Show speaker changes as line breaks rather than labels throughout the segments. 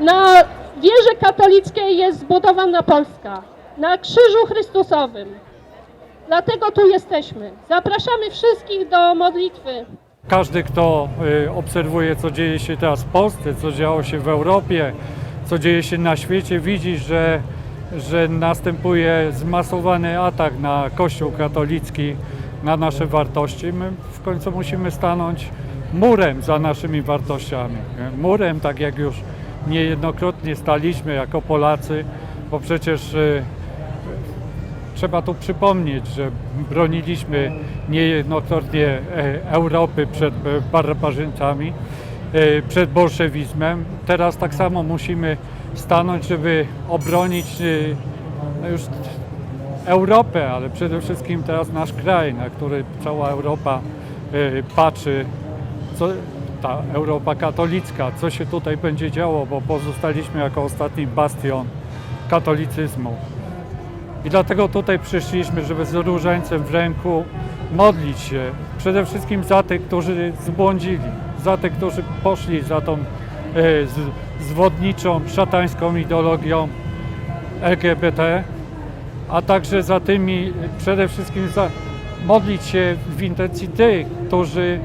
Na wierze katolickiej jest zbudowana Polska, na krzyżu Chrystusowym. Dlatego tu jesteśmy. Zapraszamy wszystkich do modlitwy.
Każdy, kto y, obserwuje, co dzieje się teraz w Polsce, co działo się w Europie, co dzieje się na świecie, widzi, że, że następuje zmasowany atak na Kościół katolicki, na nasze wartości. My w końcu musimy stanąć murem za naszymi wartościami. Murem, tak jak już niejednokrotnie staliśmy jako Polacy, bo przecież y, Trzeba tu przypomnieć, że broniliśmy niejednokrotnie e, Europy przed e, barbarzyńcami, e, przed bolszewizmem. Teraz tak samo musimy stanąć, żeby obronić e, no już Europę, ale przede wszystkim teraz nasz kraj, na który cała Europa patrzy, co, ta Europa katolicka, co się tutaj będzie działo, bo pozostaliśmy jako ostatni bastion katolicyzmu. I dlatego tutaj przyszliśmy, żeby z różańcem w ręku modlić się przede wszystkim za tych, którzy zbłądzili, za tych, którzy poszli za tą e, zwodniczą, szatańską ideologią LGBT, a także za tymi, przede wszystkim za, modlić się w intencji tych, którzy,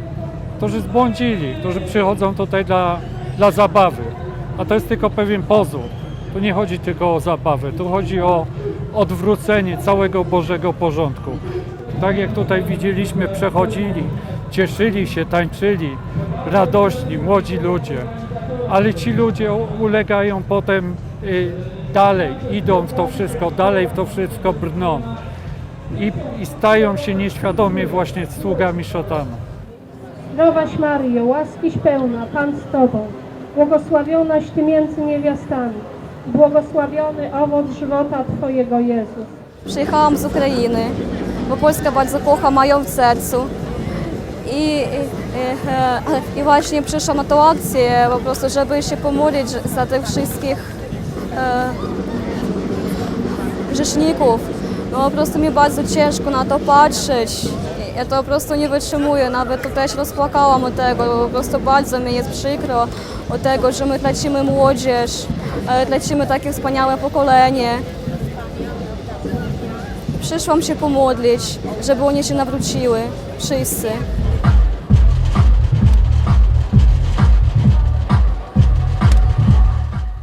którzy zbłądzili, którzy przychodzą tutaj dla, dla zabawy. A to jest tylko pewien pozór. Tu nie chodzi tylko o zabawę, tu chodzi o odwrócenie całego Bożego porządku. Tak jak tutaj widzieliśmy, przechodzili, cieszyli się, tańczyli, radośni, młodzi ludzie. Ale ci ludzie ulegają potem y, dalej, idą w to wszystko, dalej w to wszystko brną. I, I stają się nieświadomie właśnie sługami szatana.
Zdrowaś Maryjo, łaskiś pełna, Pan z Tobą, błogosławionaś Ty między niewiastami, błogosławiony owoc żywota Twojego Jezus.
Przyjechałam z Ukrainy, bo Polska bardzo kocha, mają w sercu. I, i, e, I właśnie przyszłam na tą akcję po prostu, żeby się pomodlić za tych wszystkich e. No po prostu mi bardzo ciężko na to patrzeć. Ja to po prostu nie wytrzymuję, nawet tutaj się rozpłakałam od tego, po prostu bardzo mi jest przykro od tego, że my tracimy młodzież, e, tracimy takie wspaniałe pokolenie. Przyszłam się pomodlić, żeby oni się nawróciły, wszyscy.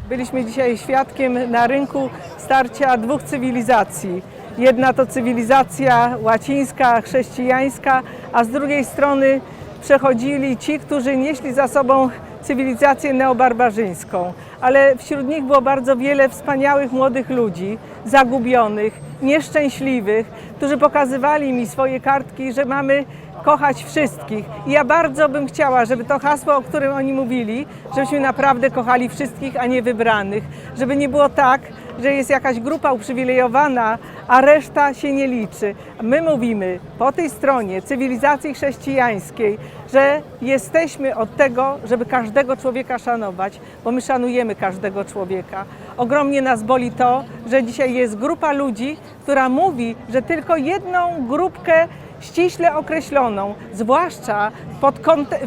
Byliśmy dzisiaj świadkiem na rynku starcia dwóch cywilizacji. Jedna to cywilizacja łacińska, chrześcijańska, a z drugiej strony przechodzili ci, którzy nieśli za sobą cywilizację neobarbarzyńską. Ale wśród nich było bardzo wiele wspaniałych młodych ludzi, zagubionych, nieszczęśliwych, którzy pokazywali mi swoje kartki, że mamy kochać wszystkich. I ja bardzo bym chciała, żeby to hasło, o którym oni mówili, żebyśmy naprawdę kochali wszystkich, a nie wybranych. Żeby nie było tak, że jest jakaś grupa uprzywilejowana, a reszta się nie liczy. My mówimy po tej stronie cywilizacji chrześcijańskiej, że jesteśmy od tego, żeby każdego człowieka szanować, bo my szanujemy każdego człowieka. Ogromnie nas boli to, że dzisiaj jest grupa ludzi, która mówi, że tylko jedną grupkę ściśle określoną, zwłaszcza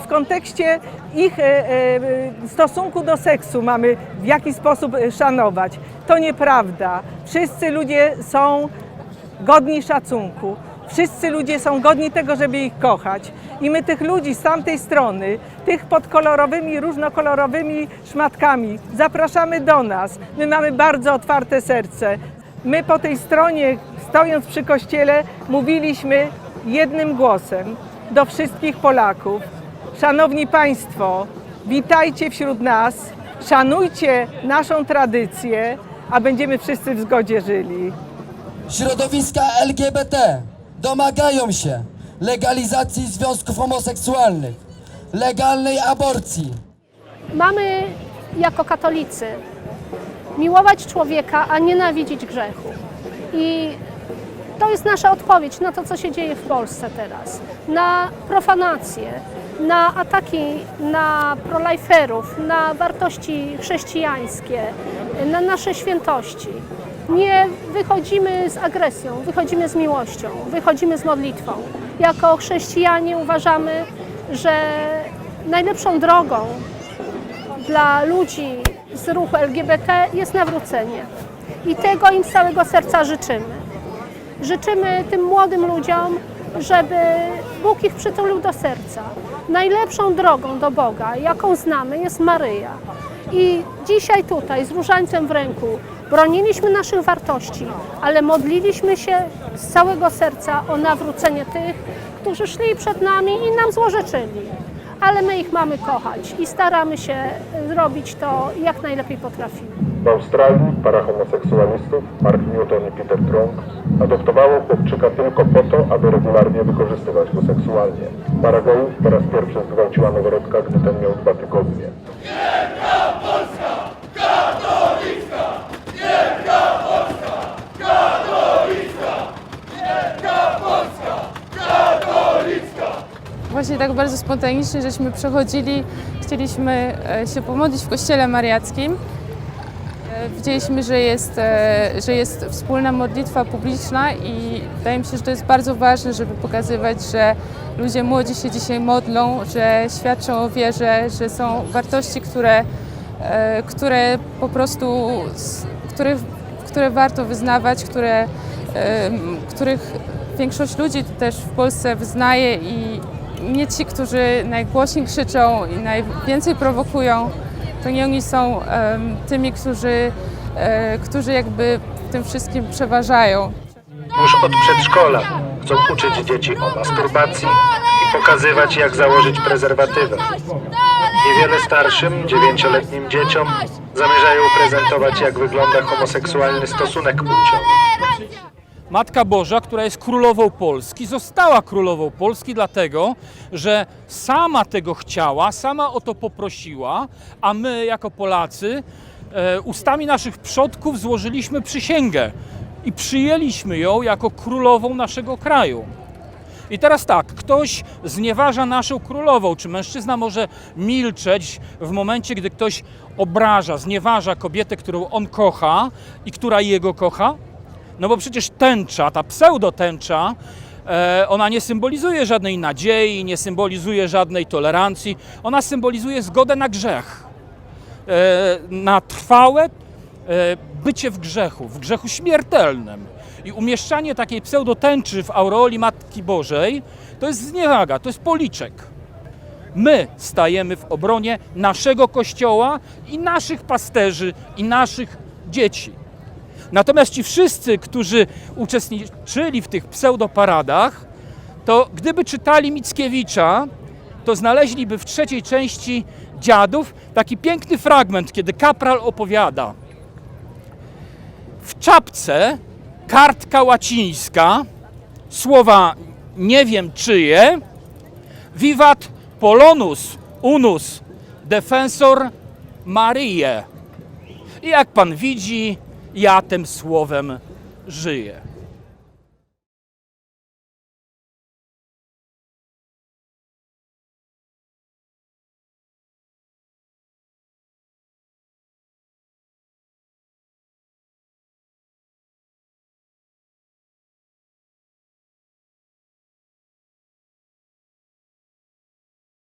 w kontekście ich e, e, stosunku do seksu mamy w jaki sposób e, szanować. To nieprawda. Wszyscy ludzie są godni szacunku. Wszyscy ludzie są godni tego, żeby ich kochać. I my tych ludzi z tamtej strony, tych pod kolorowymi, różnokolorowymi szmatkami, zapraszamy do nas. My mamy bardzo otwarte serce. My po tej stronie, stojąc przy kościele, mówiliśmy jednym głosem do wszystkich Polaków. Szanowni Państwo, witajcie wśród nas, szanujcie naszą tradycję, a będziemy wszyscy w zgodzie żyli.
Środowiska LGBT domagają się legalizacji związków homoseksualnych, legalnej aborcji,
Mamy jako katolicy miłować człowieka, a nienawidzić grzechu. I to jest nasza odpowiedź na to, co się dzieje w Polsce teraz. Na profanację, na ataki na proliferów, na wartości chrześcijańskie, na nasze świętości. Nie wychodzimy z agresją, wychodzimy z miłością, wychodzimy z modlitwą. Jako chrześcijanie uważamy, że najlepszą drogą dla ludzi z ruchu LGBT jest nawrócenie. I tego im z całego serca życzymy. Życzymy tym młodym ludziom, żeby Bóg ich przytulił do serca. Najlepszą drogą do Boga, jaką znamy, jest Maryja. I dzisiaj tutaj z różańcem w ręku broniliśmy naszych wartości, ale modliliśmy się z całego serca o nawrócenie tych, którzy szli przed nami i nam złorzeczyli. Ale my ich mamy kochać i staramy się zrobić to jak najlepiej potrafimy.
W Australii para homoseksualistów, Mark Newton i Peter Trunk, adoptowało chłopczyka tylko po to, aby regularnie wykorzystywać go seksualnie. Para po raz pierwszy zgwałciła noworodka, gdy ten miał dwa tygodnie.
Właśnie tak bardzo spontanicznie, żeśmy przechodzili, chcieliśmy e, się pomodlić w kościele mariackim. E, Widzieliśmy, że jest, e, że jest wspólna modlitwa publiczna i wydaje mi się, że to jest bardzo ważne, żeby pokazywać, że ludzie młodzi się dzisiaj modlą, że świadczą o wierze, że są wartości, które, które po prostu, których, które warto wyznawać, które, których większość ludzi też w Polsce wyznaje i nie ci, którzy najgłośniej krzyczą i najwięcej prowokują, to nie oni są tymi, którzy, e, którzy jakby w tym wszystkim przeważają.
Już od przedszkola chcą uczyć dzieci o masturbacji i pokazywać, jak założyć prezerwatywę. Niewiele starszym, dziewięcioletnim dzieciom zamierzają prezentować, jak wygląda homoseksualny stosunek płciowy.
Matka Boża, która jest królową Polski, została królową Polski dlatego, że sama tego chciała, sama o to poprosiła, a my jako Polacy e, ustami naszych przodków złożyliśmy przysięgę i przyjęliśmy ją jako królową naszego kraju. I teraz tak, ktoś znieważa naszą królową. Czy mężczyzna może milczeć w momencie, gdy ktoś obraża, znieważa kobietę, którą on kocha i która jego kocha? No bo przecież tęcza, ta pseudotęcza, e, ona nie symbolizuje żadnej nadziei, nie symbolizuje żadnej tolerancji, ona symbolizuje zgodę na grzech, e, na trwałe e, bycie w grzechu, w grzechu śmiertelnym. I umieszczanie takiej pseudotęczy w aureoli Matki Bożej to jest zniewaga, to jest policzek. My stajemy w obronie naszego kościoła i naszych pasterzy i naszych dzieci. Natomiast ci wszyscy, którzy uczestniczyli w tych pseudoparadach, to gdyby czytali Mickiewicza, to znaleźliby w trzeciej części Dziadów taki piękny fragment, kiedy kapral opowiada. W czapce kartka łacińska, słowa nie wiem czyje, vivat polonus unus defensor Mariae. I jak pan widzi, ja tym słowem żyję.